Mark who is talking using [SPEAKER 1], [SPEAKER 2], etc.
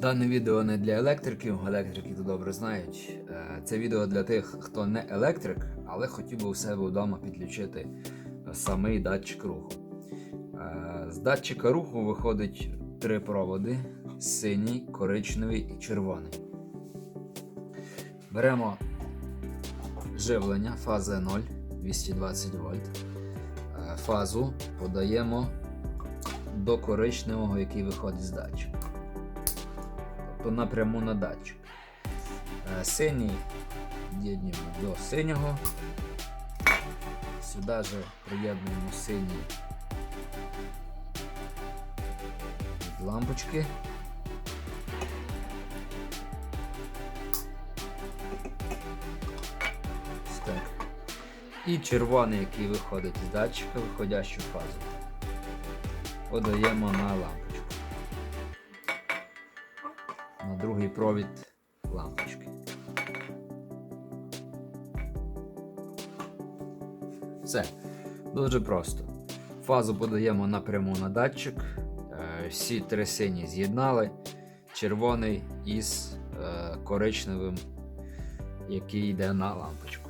[SPEAKER 1] Дане відео не для електриків, електрики то добре знають. Е, Це відео для тих, хто не електрик, але хотів би у себе вдома підключити самий датчик руху. Е, З датчика руху виходить три проводи: синій, коричневий і червоний. Беремо живлення, фаза 0, 220 вольт. Е, Фазу подаємо до коричневого, який виходить з датчика. Тобто напряму на датчик. Е, Синій єднімо до синього. Сюди же приєднуємо синій від лампочки. І червоний, який виходить з датчика, виходящу фазу. Подаємо на лампочку. Другий провід лампочки. Все. Дуже просто. Фазу подаємо напряму на датчик. Е, Всі три сині з'єднали. Червоний із е, коричневим, який йде на лампочку.